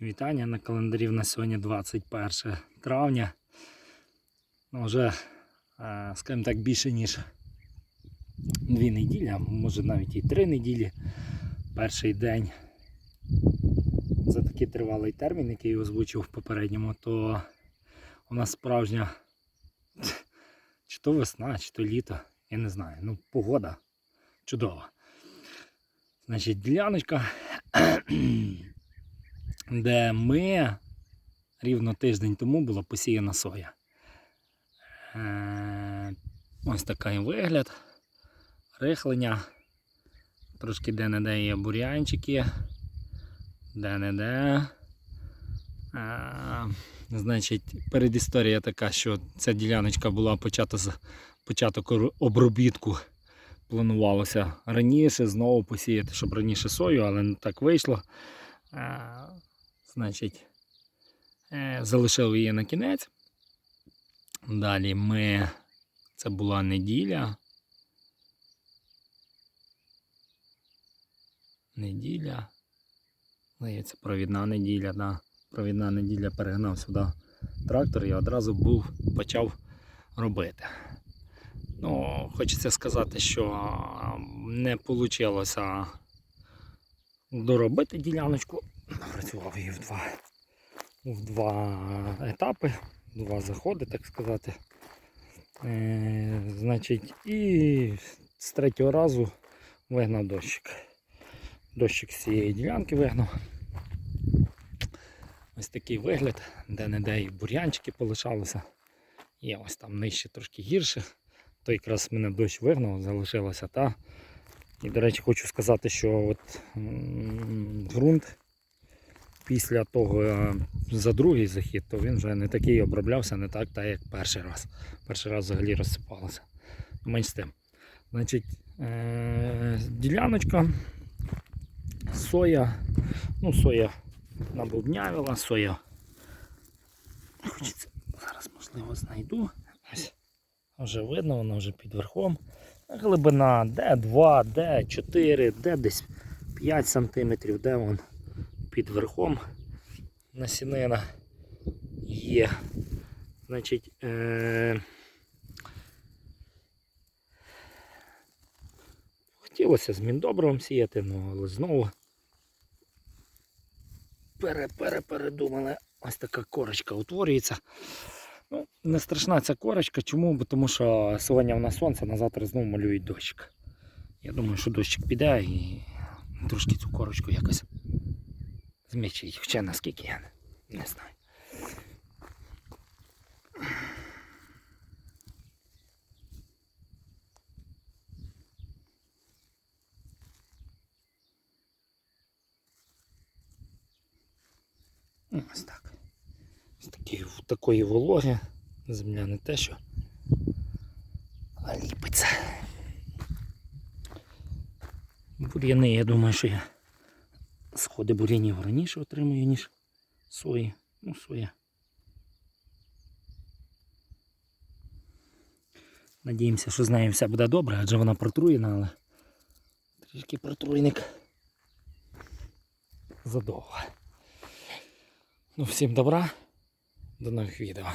Вітання на календарі в нас сьогодні 21 травня. Ну, вже, е, скажімо так, більше ніж дві неділі, а може навіть і три неділі. Перший день за такий тривалий термін, який я озвучив в попередньому, то у нас справжня чи то весна, чи то літо, я не знаю. Ну, погода чудова. Значить, діляночка, де ми рівно тиждень тому була посіяна соя. Е, Ось такий вигляд. Рихлення. Трошки де-не-де є бур'янчики. Де-не-де. Е, Значить, передісторія така, що ця діляночка була почата з початок обробітку. Планувалося раніше знову посіяти, щоб раніше сою, але не так вийшло. Значить, е, залишили її на кінець. Далі ми. Це була неділя. Неділя. Здається, провідна неділя, да. Провідна неділя перегнав сюди трактор і одразу був, почав робити. Ну, хочеться сказати, що не вийшло доробити діляночку. Працював її в два, в два етапи, два заходи, так сказати. Е, значить, і з третього разу вигнав дощик. Дощик з цієї ділянки вигнав. Ось такий вигляд, де-не-де і бур'янчики полишалися. Є ось там нижче трошки гірше. То якраз мене дощ вигнав, залишилася та. І, до речі, хочу сказати, що от ґрунт після того е, за другий захід, то він вже не такий оброблявся, не так, так як перший раз. Перший раз взагалі розсипалося. Менш з тим. Значить, е- діляночка, соя, ну, соя набубнявила, соя. Хочеться, зараз можливо знайду. Ось. Вже видно, воно вже під верхом. Глибина Д2, Д4, Д десь 5 см, де вон під верхом насінина є. Значить, е- хотілося з міндобривом сіяти, ну, але знову пере, пере, передумали. Ось така корочка утворюється. Ну, не страшна ця корочка. Чому? Бо тому що сьогодні в нас сонце, на завтра знову малюють дощик. Я думаю, що дощик піде і трошки цю корочку якось змічить. Хоча наскільки я не, не знаю. Ну, Ось так. Ось такі, такої вологи. Земля не те, що а ліпиться. Бур'яни, я думаю, що я сходи бур'янів раніше отримую, ніж сої. Ну, соя. Надіємося, що з нею все буде добре, адже вона протруєна, але трішки протруйник задовго. Ну, всім добра, до нових відео.